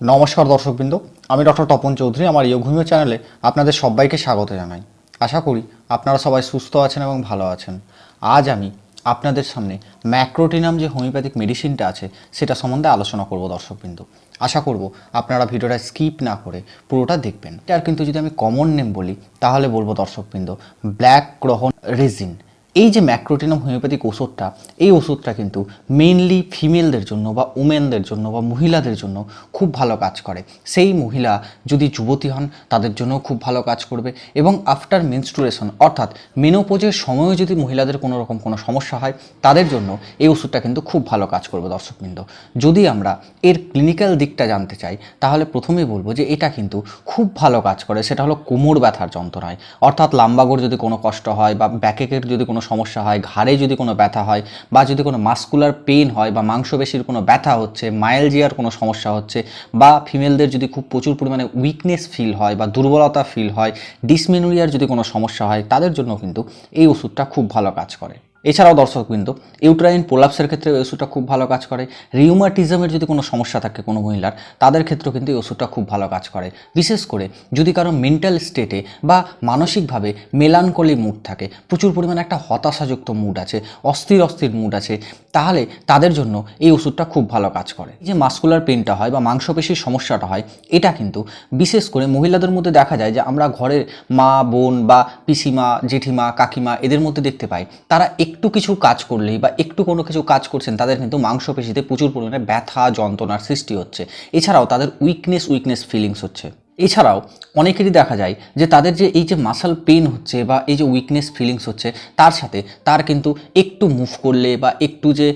নমস্কার দর্শকবৃন্দ, আমি ডক্টর তপন চৌধুরী, আমার ইয়োঘুমিও চ্যানেলে আপনাদের সবাইকে স্বাগত জানাই। আশা করি আপনারা সবাই সুস্থ আছেন এবং ভালো আছেন। আজ আমি আপনাদের সামনে ম্যাক্রোটিনাম যে হোমিওপ্যাথিক মেডিসিনটা আছে, সেটা সম্বন্ধে আলোচনা করব দর্শকবৃন্দ। আশা করব আপনারা ভিডিওটা স্কিপ না করে পুরোটা দেখবেন। আর কিন্তু যদি আমি কমন নেম বলি, তাহলে বলব দর্শকবৃন্দ, ব্ল্যাক গ্রহণ রেজিন। এই যে ম্যাক্রোটিনাম হোমিওপ্যাথিক ওষুধটা, এই ওষুধটা কিন্তু মেনলি ফিমেলদের জন্য বা উমেনদের জন্য বা মহিলাদের জন্য খুব ভালো কাজ করে। সেই মহিলা যদি যুবতী হন, তাদের জন্য খুব ভালো কাজ করবে এবং আফটার মেনস্ট্রুয়েশন অর্থাৎ মেনোপোজের সময়ও যদি মহিলাদের কোনো রকম কোনো সমস্যা হয়, তাদের জন্য এই ওষুধটা কিন্তু খুব ভালো কাজ করবে দর্শকবৃন্দ। যদি আমরা এর ক্লিনিক্যাল দিকটা জানতে চাই, তাহলে প্রথমেই বলব যে এটা কিন্তু খুব ভালো কাজ করে। সেটা হলো কোমর ব্যথার যন্ত্রণায়। অর্থাৎ লাম্বাগোর যদি কোনো কষ্ট হয় বা ব্যাকেকের যদি কোনো সমস্যা হয়, ঘাড়ে যদি কোনো ব্যথা হয় বা যদি কোনো মাস্কুলার পেন হয় বা মাংসপেশির কোনো ব্যথা হচ্ছে মাইলজিয়ার কোনো সমস্যা হচ্ছে বা ফিমেলদের যদি খুব প্রচুর পরিমাণে উইকনেস ফিল হয় বা দুর্বলতা ফিল হয় ডিসমেনোরিয়ার যদি কোনো সমস্যা হয়, তাদের জন্য কিন্তু এই ওষুধটা খুব ভালো কাজ করে। এছাড়াও দর্শকবৃন্দ, ইউট্রাইন প্রোলাপসের ক্ষেত্রে এই ওষুধটা খুব ভালো কাজ করে। রিউমাটিজমের যদি কোনো সমস্যা থাকে কোনো মহিলার, তাদের ক্ষেত্রেও কিন্তু এই ওষুধটা খুব ভালো কাজ করে। বিশেষ করে যদি কারও মেন্টাল স্টেটে বা মানসিকভাবে মেলানকলি মুড থাকে, প্রচুর পরিমাণে একটা হতাশাযুক্ত মুড আছে, অস্থির অস্থির মুড আছে, তাহলে তাদের জন্য এই ওষুধটা খুব ভালো কাজ করে। যে মাস্কুলার পেনটা হয় বা মাংসপেশির সমস্যাটা হয়, এটা কিন্তু বিশেষ করে মহিলাদের মধ্যে দেখা যায় যে আমরা ঘরের মা, বোন বা পিসিমা, জেঠিমা, কাকিমা এদের মধ্যে দেখতে পাই, তারা একটু কিছু কাজ করলেই বা একটু কোনো কিছু কাজ করছেন, তাদের কিন্তু মাংসপেশিতে প্রচুর পরিমাণে ব্যথা, যন্ত্রণার সৃষ্টি হচ্ছে। এছাড়াও তাদের উইকনেস উইকনেস ফিলিংস হচ্ছে। এছাড়াও অনেকেরই দেখা যায় যে তাদের যে এই যে মাসাল পেন হচ্ছে বা এই যে উইকনেস ফিলিংস হচ্ছে, তার সাথে তার কিন্তু একটু মুভ করলে বা একটু যে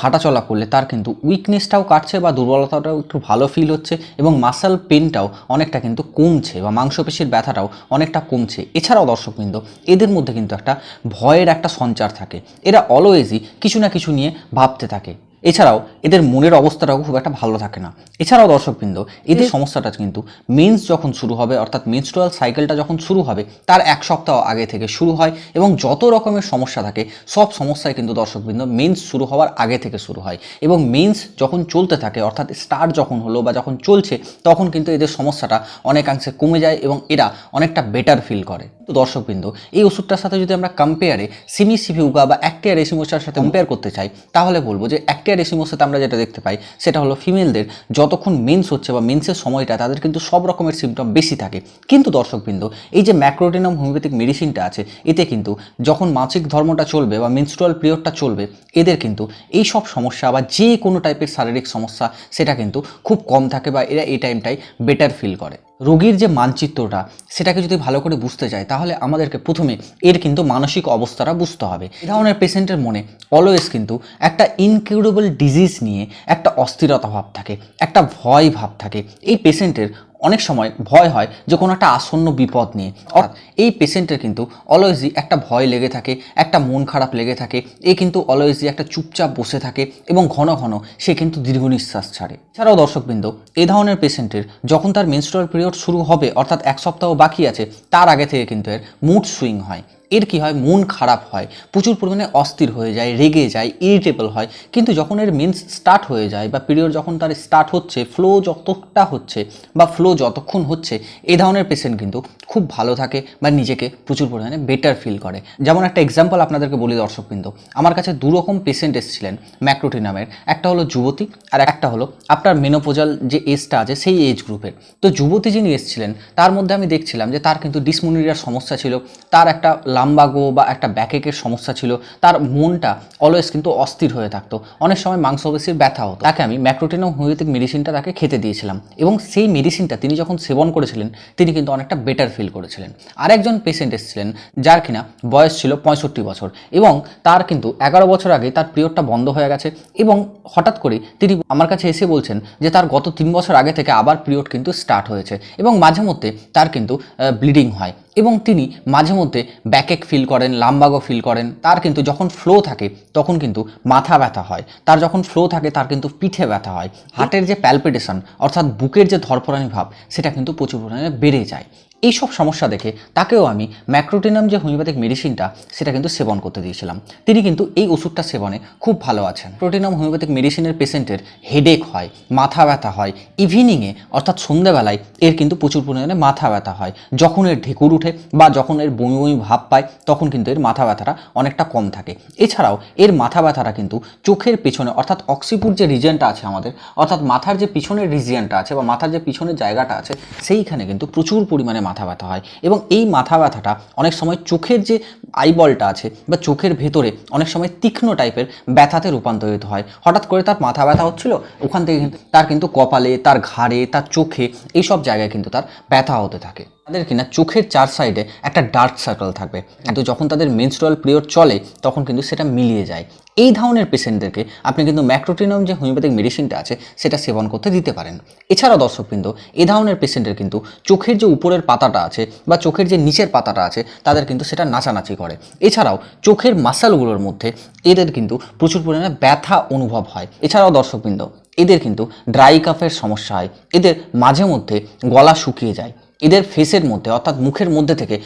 হাঁটাচলা করলে তার কিন্তু উইকনেসটাও কাটছে বা দুর্বলতাটাও একটু ভালো ফিল হচ্ছে এবং মাসাল পেনটাও অনেকটা কিন্তু কমছে বা মাংসপেশির ব্যথাটাও অনেকটা কমছে। এছাড়াও দর্শকবৃন্দ এদের মধ্যে কিন্তু একটা ভয়ের একটা সঞ্চার থাকে। এরা অলওয়েজই কিছু না কিছু নিয়ে ভাবতে থাকে। এছাড়াও এদের মনের অবস্থাটাও খুব একটা ভালো থাকে না। এছাড়াও দর্শকবৃন্দ এদের সমস্যাটা কিন্তু মেন্স যখন শুরু হবে অর্থাৎ মেনস্ট্রুয়াল সাইকেলটা যখন শুরু হবে তার এক সপ্তাহ আগে থেকে শুরু হয় এবং যত রকমের সমস্যা থাকে সব সমস্যায় কিন্তু দর্শকবৃন্দ মেন্স শুরু হওয়ার আগে থেকে শুরু হয় এবং মেন্স যখন চলতে থাকে অর্থাৎ স্টার্ট যখন হলো বা যখন চলছে তখন কিন্তু এদের সমস্যাটা অনেকাংশে কমে যায় এবং এরা অনেকটা বেটার ফিল করে। তো দর্শকবৃন্দ এই ওষুধটার সাথে যদি আমরা কম্পেয়ারে সিমি সিভিউগা বা অ্যাক্টিয়া রেসিমোসার সাথে কম্পেয়ার করতে চাই তাহলে বলব যে অ্যাক্টিয়া রেসিমোসাতে আমরা যেটা দেখতে পাই সেটা হলো ফিমেলদের যতক্ষণ মেন্স হচ্ছে বা মেন্সের সময়টা তাদের কিন্তু সব রকমের সিমটম বেশি থাকে। কিন্তু দর্শকবৃন্দ এই যে ম্যাক্রোটিনাম হোমিওপ্যাথিক মেডিসিনটা আছে এতে কিন্তু যখন মাসিক ধর্মটা চলবে বা মেনস্ট্রুয়াল পিরিয়ডটা চলবে এদের কিন্তু এই সব সমস্যা বা যে কোনো টাইপের শারীরিক সমস্যা সেটা কিন্তু খুব কম থাকে বা এরা এই টাইমটাই বেটার ফিল করে। রোগীর যে মানচিত্রটা, সেটাকে যদি ভালো করে বুঝতে চাই তাহলে আমাদেরকে প্রথমে এর কিন্তু মানসিক অবস্থাটা বুঝতে হবে। এ ধরনের পেশেন্টের মনে অলওয়েজ কিন্তু একটা ইনকিউরেবল ডিজিজ নিয়ে একটা অস্থিরতা ভাব থাকে, একটা ভয় ভাব থাকে। এই পেশেন্টের অনেক সময় ভয় হয় যে কোনো একটা আসন্ন বিপদ নিয়ে। অর্থাৎ এই পেশেন্টের কিন্তু অলওয়েজই একটা ভয় লেগে থাকে, একটা মন খারাপ লেগে থাকে, এ কিন্তু অলওয়েজই একটা চুপচাপ বসে থাকে এবং ঘন ঘন সে কিন্তু দীর্ঘ নিঃশ্বাস ছাড়ে। এছাড়াও দর্শকবৃন্দ, এ ধরনের পেশেন্টের যখন তার মেনস্ট্রাল পিরিয়ড শুরু হবে, অর্থাৎ এক সপ্তাহ বাকি আছে, তার আগে থেকে কিন্তু এর মুড সুইং হয়। এর কি হয়? মন খারাপ হয়, প্রচুর পরিমাণে অস্থির হয়ে যায়, রেগে যায় ইরিটেবল হয়। কিন্তু যখন এর মেন্স স্টার্ট হয়ে যায় বা পিরিয়ড যখন তার স্টার্ট হচ্ছে ফ্লো যতটা হচ্ছে বা ফ্লো যতক্ষণ হচ্ছে এই ধরনের পেশেন্ট কিন্তু খুব ভালো থাকে বা নিজেকে প্রচুর পরিমাণে বেটার ফিল করে। যেমন একটা এক্সাম্পল আপনাদেরকে বলি দর্শকবৃন্দ। আমার কাছে দু রকম পেশেন্ট এসেছিলেন ম্যাক্রোটি নামের একটা হলো যুবতী আর একটা হলো আপনার মেনোপোজাল যে এজটা আছে, সেই এজ গ্রুপের তো যুবতী যিনি এসেছিলেন, তার মধ্যে আমি দেখছিলাম যে তার কিন্তু ডিসমোনিরিয়ার সমস্যা ছিল। তার একটা লাম্বাগো বা একটা ব্যাকেকের সমস্যা ছিল, তার মনটা অলওয়েজ কিন্তু অস্থির হয়ে থাকতো। অনেক সময় মাংসপেশির ব্যথা হতো। তাকে আমি ম্যাক্রোটিনাম হোমিওপ্যাথিক মেডিসিনটা তাকে খেতে দিয়েছিলাম এবং সেই মেডিসিনটা তিনি যখন সেবন করেছিলেন, তিনি কিন্তু অনেকটা বেটার ফিল করেছিলেন। আরেকজন পেশেন্ট এসেছিলেন যার কিনা বয়স ছিল পঁয়ষট্টি বছর এবং তার কিন্তু এগারো বছর আগে তার পিরিয়ডটা বন্ধ হয়ে গেছে এবং হঠাৎ করে তিনি আমার কাছে এসে বলছেন যে তার গত তিন বছর আগে থেকে আবার পিরিয়ড কিন্তু স্টার্ট হয়েছে এবং মাঝে মধ্যে তার কিন্তু ব্লিডিং হয়। এবং তিনি মাঝে মধ্যে ব্যাকেক ফিল করেন লাম্বাগো ফিল করেন। তার কিন্তু যখন ফ্লো থাকে তখন কিন্তু মাথা ব্যথা হয়। তার যখন ফ্লো থাকে তার কিন্তু পিঠে ব্যথা হয়। হার্টের যে প্যালপিটেশন অর্থাৎ বুকের যে ধরফরানি ভাব সেটা কিন্তু প্রচুর পরিমাণে বেড়ে যায়। এইসব সমস্যা দেখে তাকেও আমি ম্যাক্রোটিনাম যে হোমিওপ্যাথিক মেডিসিনটা, সেটা কিন্তু সেবন করতে দিয়েছিলাম। তিনি কিন্তু এই ওষুধটা সেবনে খুব ভালো আছেন। প্রোটিনাম হোমিওপ্যাথিক মেডিসিনের পেশেন্টের হেডেক হয়, মাথা ব্যথা হয় ইভিনিংয়ে অর্থাৎ সন্ধ্যাবেলায় এর কিন্তু প্রচুর পরিমাণে মাথা ব্যথা হয়। যখন এর ঢেকুর উঠে বা যখন এর বমি বমি ভাব পায়, তখন কিন্তু এর মাথা ব্যথাটা অনেকটা কম থাকে। এছাড়াও এর মাথা ব্যথাটা কিন্তু চোখের পেছনে, অর্থাৎ অক্সিপুর যে রিজিয়নটা আছে আমাদের, অর্থাৎ মাথার যে পিছনের রিজিয়নটা আছে বা মাথার যে পিছনের জায়গাটা আছে, সেইখানে কিন্তু প্রচুর পরিমাণে মাথা ব্যথা হয়। এবং এই মাথা ব্যথাটা অনেক সময় চোখের যে আইবলটা আছে বা চোখের ভেতরে অনেক সময় তীক্ষ্ণ টাইপের ব্যথাতে রূপান্তরিত হয়। হঠাৎ করে তার মাথা ব্যথা হচ্ছিল, ওখান থেকে তার কিন্তু কপালে, তার ঘাড়ে, তার চোখে, এইসব জায়গায় কিন্তু তার ব্যথা হতে থাকে। তাদের কিনা চোখের চার সাইডে একটা ডার্ক সার্কেল থাকবে। কিন্তু যখন তাদের মেনস্ট্রুয়াল পিরিয়ড চলে, তখন কিন্তু সেটা মিলিয়ে যায়। এই ধরনের পেশেন্টদেরকে আপনি কিন্তু ম্যাক্রোটিনাম যে হোমিওপ্যাথিক মেডিসিনটা আছে, সেটা সেবন করতে দিতে পারেন। এছাড়াও দর্শকবৃন্দ এই ধরনের পেশেন্টের কিন্তু চোখের যে উপরের পাতাটা আছে বা চোখের যে নিচের পাতাটা আছে, তাদের কিন্তু সেটা নাচানাচি করে। এছাড়াও চোখের মাসালগুলোর মধ্যে এদের কিন্তু প্রচুর পরিমাণে ব্যথা অনুভব হয়। এছাড়াও দর্শকবৃন্দ এদের কিন্তু ড্রাই কাফের সমস্যা হয়। এদের মাঝে মধ্যে গলা শুকিয়ে যায়। এদের ফেসের মধ্যে, অর্থাৎ মুখের মধ্যে থেকে,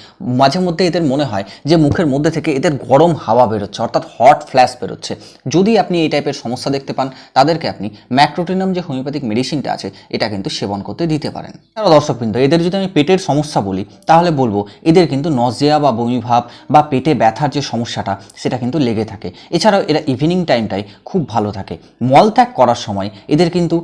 মাঝে মধ্যে এদের মনে হয় যে মুখের মধ্যে থেকে এদের গরম হাওয়া বেরোচ্ছে, অর্থাৎ হট ফ্ল্যাশ বেরোচ্ছে। যদি আপনি এই টাইপের সমস্যা দেখতে পান, তাদেরকে আপনি ম্যাক্রোটিনাম যে হোমিওপ্যাথিক মেডিসিনটা আছে, এটা কিন্তু সেবন করতে দিতে পারেন। এছাড়াও দর্শকবৃন্দ, এদের যদি আমি পেটের সমস্যা বলি, তাহলে বলব এদের কিন্তু নজিয়া বা বমিভাব বা পেটে ব্যথার যে সমস্যাটা, সেটা কিন্তু লেগে থাকে। এছাড়াও এরা ইভিনিং টাইমটাই খুব ভালো থাকে। মলত্যাগ করার সময় এদের কিন্তু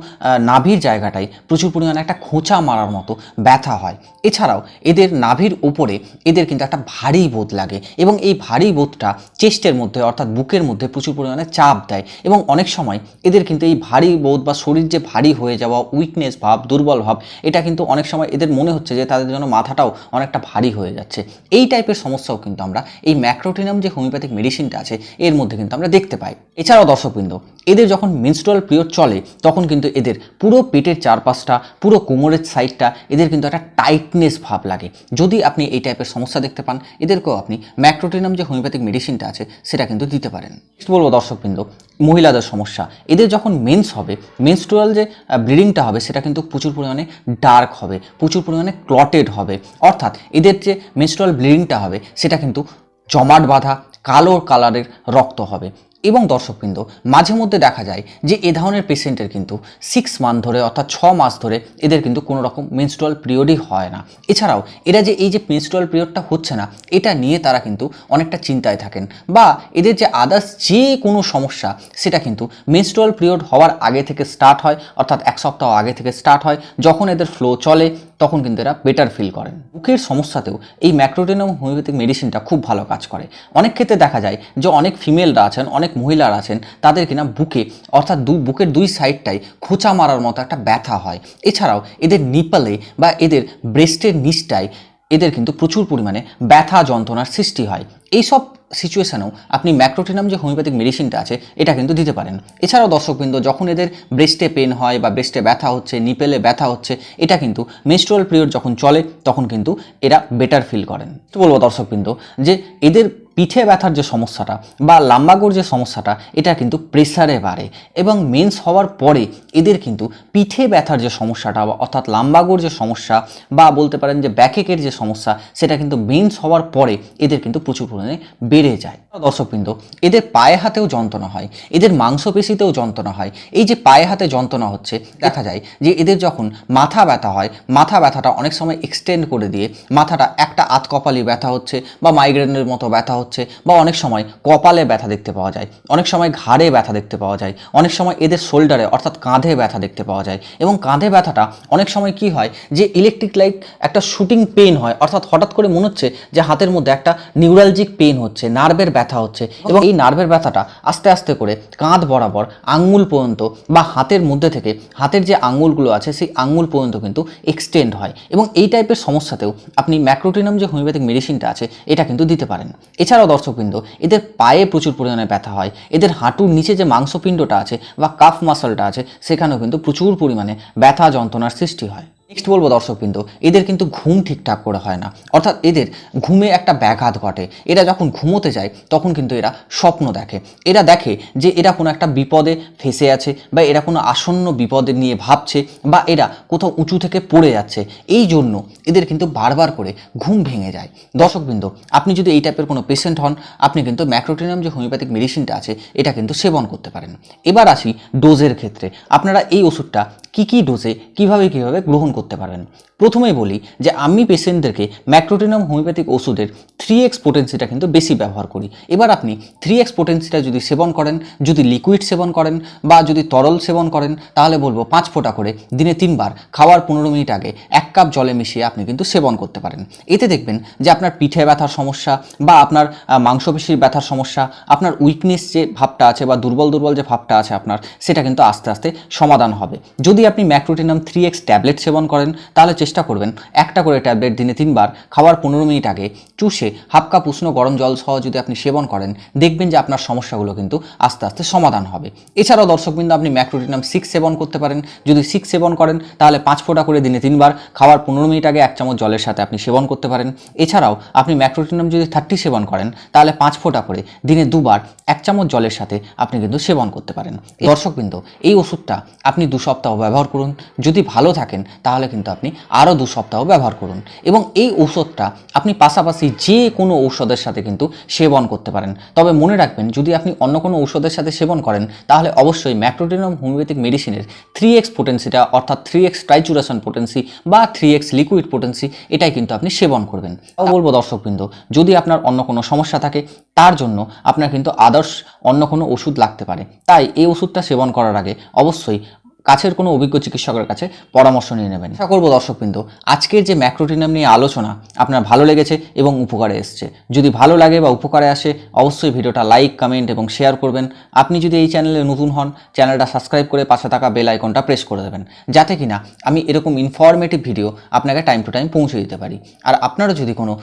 নাভির জায়গাটায় প্রচুর পরিমাণে একটা খোঁচা মারার মতো ব্যথা হয়। এছাড়াও এদের নাভির উপরে এদের কিন্তু একটা ভারী বোধ লাগে এবং এই ভারী বোধটা চেস্টের মধ্যে অর্থাৎ বুকের মধ্যে প্রচুর পরিমাণে চাপ দেয় এবং অনেক সময় এদের কিন্তু এই ভারী বোধ বা শরীর যে ভারী হয়ে যাওয়া, উইকনেস ভাব, দুর্বল ভাব, এটা কিন্তু অনেক সময় এদের মনে হচ্ছে যে তাদের জন্য মাথাটাও অনেকটা ভারী হয়ে যাচ্ছে। এই টাইপের সমস্যাও কিন্তু আমরা এই ম্যাক্রোটিনাম যে হোমিওপ্যাথিক মেডিসিনটা আছে, এর মধ্যে কিন্তু আমরা দেখতে পাই। এছাড়াও দর্শকবৃন্দ, এদের যখন মেনস্ট্রুয়াল পিরিয়ড চলে, তখন কিন্তু এদের পুরো পেটের চারপাশটা, পুরো কোমরের সাইডটা এদের কিন্তু একটা টাইটনেস ভাব লাগে। যদি আপনি এই টাইপের সমস্যা দেখতে পান, এদেরকেও আপনি ম্যাক্রোটিনাম যে হোমিওপ্যাথিক মেডিসিনটা আছে, সেটা কিন্তু দিতে পারেন। Next বলব দর্শকবৃন্দ, মহিলাদের সমস্যা। এদের যখন মেন্স হবে মেনস্ট্রুয়াল যে ব্লিডিংটা হবে, সেটা কিন্তু প্রচুর পরিমাণে ডার্ক হবে, প্রচুর পরিমাণে ক্লটেড হবে। অর্থাৎ এদের যে মেনস্ট্রুয়াল ব্লিডিংটা হবে, সেটা কিন্তু জমাট বাঁধা, কালো কালারের রক্ত হবে। এবং দর্শকবৃন্দ, মাঝে মধ্যে দেখা যায় যে এ ধরনের পেশেন্টের কিন্তু সিক্স মান্থ ধরে অর্থাৎ ছ মাস ধরে এদের কিন্তু কোনো রকম মেনস্ট্রুয়াল পিরিয়ডই হয় না। এছাড়াও এরা যে এই যে মেনস্ট্রুয়াল পিরিয়ডটা হচ্ছে না, এটা নিয়ে তারা কিন্তু অনেকটা চিন্তায় থাকেন বা এদের যে আদার্স যে কোনো সমস্যা, সেটা কিন্তু মেনস্ট্রুয়াল পিরিয়ড হওয়ার আগে থেকে স্টার্ট হয়, অর্থাৎ এক সপ্তাহ আগে থেকে স্টার্ট হয়। যখন এদের ফ্লো চলে, তখন কিন্তু এরা বেটার ফিল করেন। বুকের সমস্যাতেও এই ম্যাক্রোটিনাম হোমিওপ্যাথিক মেডিসিনটা খুব ভালো কাজ করে। অনেক ক্ষেত্রে দেখা যায় যে অনেক ফিমেলরা আছেন, অনেক মহিলারা আছেন, তাদের কিনা বুকে, অর্থাৎ দু বুকের দুই সাইডটাই খোঁচা মারার মতো একটা ব্যথা হয়। এছাড়াও এদের নিপালে বা এদের ব্রেস্টের নিচটায় এদের কিন্তু প্রচুর পরিমাণে ব্যথা যন্ত্রণার সৃষ্টি হয়। এইসব সিচুয়েশানেও আপনি ম্যাক্রোটিনাম যে হোমিওপ্যাথিক মেডিসিনটা আছে, এটা কিন্তু দিতে পারেন। এছাড়াও দর্শকবৃন্দ, যখন এদের ব্রেস্টে পেন হয় বা ব্রেস্টে ব্যথা হচ্ছে নিপেলে ব্যথা হচ্ছে, এটা কিন্তু মেনস্ট্রুয়াল পিরিয়ড যখন চলে, তখন কিন্তু এরা বেটার ফিল করেন। তো বলব দর্শকবৃন্দ, যে এদের পিঠে ব্যথার যে সমস্যাটা বা লাম্বাগোর যে সমস্যাটা, এটা কিন্তু প্রেসারে বাড়ে এবং মেন্স হওয়ার পরে এদের কিন্তু পিঠে ব্যথার যে সমস্যাটা বা অর্থাৎ লাম্বাগোর যে সমস্যা বা বলতে পারেন যে ব্যাকেকের যে সমস্যা, সেটা কিন্তু মেন্স হওয়ার পরে এদের কিন্তু প্রচুর পরিমাণে বেড়ে যায়। দর্শকবৃন্দ, এদের পায়ে হাতেও যন্ত্রণা হয়, এদের মাংসপেশিতেও যন্ত্রণা হয়। এই যে পায়ে হাতে যন্ত্রণা হচ্ছে, দেখা যায় যে এদের যখন মাথা ব্যথা হয়, মাথা ব্যথাটা অনেক সময় এক্সটেন্ড করে দিয়ে মাথাটা একটা আত কপালি ব্যথা হচ্ছে বা মাইগ্রেনের মতো ব্যথা হচ্ছে। বা অনেক সময় কপালে ব্যথা দেখতে পাওয়া যায়, অনেক সময় ঘাড়ে ব্যথা দেখতে পাওয়া যায়, অনেক সময় এদের শোল্ডারে অর্থাৎ কাঁধে ব্যথা দেখতে পাওয়া যায় এবং কাঁধে ব্যথাটা অনেক সময় কি হয় যে ইলেকট্রিক লাইক একটা শুটিং পেন হয়, অর্থাৎ হঠাৎ করে মনে হচ্ছে যে হাতের মধ্যে একটা নিউরালজিক পেন হচ্ছে নার্ভের ব্যথা হচ্ছে এবং এই নার্ভের ব্যথাটা আস্তে আস্তে করে কাঁধ বরাবর আঙ্গুল পর্যন্ত বা হাতের মধ্যে থেকে হাতের যে আঙ্গুলগুলো আছে সেই আঙ্গুল পর্যন্ত কিন্তু এক্সটেন্ড হয় এবং এই টাইপের সমস্যাতেও আপনি ম্যাক্রোটিনাম যে হোমিওপ্যাথিক মেডিসিনটা আছে, এটা কিন্তু দিতে পারেন। এছাড়াও দর্শকবৃন্দ, এদের পায়ে প্রচুর পরিমাণে ব্যথা হয়, এদের হাঁটুর নিচে যে মাংসপিণ্ডটা আছে বা কাফ মাসলটা আছে, সেখানেও কিন্তু প্রচুর পরিমাণে ব্যথা যন্ত্রণার সৃষ্টি হয়। নেক্সট বলব দর্শকবৃন্দ, এদের কিন্তু ঘুম ঠিকঠাক করে হয় না। অর্থাৎ এদের ঘুমে একটা ব্যাঘাত ঘটে। এরা যখন ঘুমোতে যায়, তখন কিন্তু এরা স্বপ্ন দেখে। এরা দেখে যে এরা কোনো একটা বিপদে ফেসে আছে বা এরা কোনো আসন্ন বিপদে নিয়ে ভাবছে বা এরা কোথাও উঁচু থেকে পড়ে যাচ্ছে। এই জন্য এদের কিন্তু বারবার করে ঘুম ভেঙে যায়। দর্শকবৃন্দ, আপনি যদি এই টাইপের কোনো পেশেন্ট হন, আপনি কিন্তু ম্যাক্রোটিনাম যে হোমিওপ্যাথিক মেডিসিনটা আছে, এটা কিন্তু সেবন করতে পারেন। এবার আসি ডোজের ক্ষেত্রে। আপনারা এই ওষুধটা কী কী ডোজে কীভাবে কীভাবে গ্রহণ করতে পারবেন। প্রথমেই বলি যে আমি পেশেন্টদেরকে ম্যাক্রোটিনাম হোমিওপ্যাথিক ওষুধের থ্রি এক্স পোটেন্সিটা কিন্তু বেশি ব্যবহার করি। এবার আপনি থ্রি এক্স পোটেন্সিটা যদি সেবন করেন, যদি লিকুইড সেবন করেন বা যদি তরল সেবন করেন, তাহলে বলব পাঁচ ফোঁটা করে দিনে তিনবার খাওয়ার পনেরো মিনিট আগে এক কাপ জলে মিশিয়ে আপনি কিন্তু সেবন করতে পারেন। এতে দেখবেন যে আপনার পিঠে ব্যথার সমস্যা বা আপনার মাংসপেশির ব্যথার সমস্যা, আপনার উইকনেস যে ভাবটা আছে বা দুর্বল দুর্বল যে ভাবটা আছে আপনার, সেটা কিন্তু আস্তে আস্তে সমাধান হবে। যদি আপনি ম্যাক্রোটিনাম থ্রি এক্স ট্যাবলেট সেবন করেন, তাহলে চেষ্টা করবেন একটা করে ট্যাবলেট দিনে তিনবার, খাওয়ার পনেরো মিনিট আগে চুষে হাফ কাপ উষ্ণ গরম জল সহ যদি আপনি সেবন করেন, দেখবেন যে আপনার সমস্যাগুলো কিন্তু আস্তে আস্তে সমাধান হবে। এছাড়াও দর্শকবৃন্দ, আপনি ম্যাক্রোটিনাম সিক্স সেবন করতে পারেন। যদি সিক্স সেবন করেন, তাহলে পাঁচ ফোঁটা করে দিনে তিনবার, খাওয়ার পনেরো মিনিট আগে এক চামচ জলের সাথে আপনি সেবন করতে পারেন। এছাড়াও আপনি ম্যাক্রোটিনাম যদি থার্টি সেবন করেন, তাহলে পাঁচ ফোঁটা করে দিনে দুবার এক চামচ জলের সাথে আপনি কিন্তু সেবন করতে পারেন। দর্শকবৃন্দ, এই ওষুধটা আপনি দু সপ্তাহ ব্যবহার করুন। যদি ভালো থাকেন, তাহলে কিন্তু আপনি আরও দু সপ্তাহ ব্যবহার করুন। এবং এই ঔষধটা আপনি পাশাপাশি যে কোনো ঔষধের সাথে কিন্তু সেবন করতে পারেন। তবে মনে রাখবেন, যদি আপনি অন্য কোনো ঔষধের সাথে সেবন করেন, তাহলে অবশ্যই ম্যাক্রোটিনাম হোমিওপ্যাথিক মেডিসিনের থ্রি এক্স পোটেন্সিটা অর্থাৎ থ্রি এক্স ট্রাইচুরেশন পোটেন্সি বা থ্রি এক্স লিকুইড পোটেন্সি এটাই কিন্তু আপনি সেবন করবেন। তাও বলব দর্শকবৃন্দ, যদি আপনার অন্য কোনো সমস্যা থাকে, তার জন্য আপনার কিন্তু আদর্শ অন্য কোনো ওষুধ লাগতে পারে। তাই এই ওষুধটা সেবন করার আগে অবশ্যই কাছের কোনো অভিজ্ঞ চিকিৎসকের কাছে পরামর্শ নিয়ে নেবেন। আশা করব দর্শকবৃন্দ, আজকের যে ম্যাক্রোটিনাম নিয়ে আলোচনা আপনার ভালো লেগেছে এবং উপকারে এসছে। যদি ভালো লাগে বা উপকারে আসে, অবশ্যই ভিডিওটা লাইক, কমেন্ট এবং শেয়ার করবেন। আপনি যদি এই চ্যানেলে নতুন হন, চ্যানেলটা সাবস্ক্রাইব করে পাশে থাকা বেল আইকনটা প্রেস করে দেবেন, যাতে কিনা আমি এরকম ইনফরমেটিভ ভিডিও আপনাকে টাইম টু টাইম পৌঁছে দিতে পারি। আর আপনারও যদি কোনো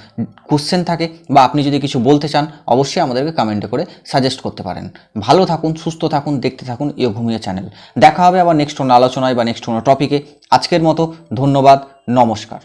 কোশ্চেন থাকে বা আপনি যদি কিছু বলতে চান, অবশ্যই আমাদেরকে কমেন্টে করে সাজেস্ট করতে পারেন। ভালো থাকুন, সুস্থ থাকুন, দেখতে থাকুন ইয়ে ঘুমিয়ে চ্যানেল। দেখা হবে আবার নেক্সট কোনো আলোচনায় বা নেক্সট কোনো টপিকে আজকের মতো ধন্যবাদ নমস্কার।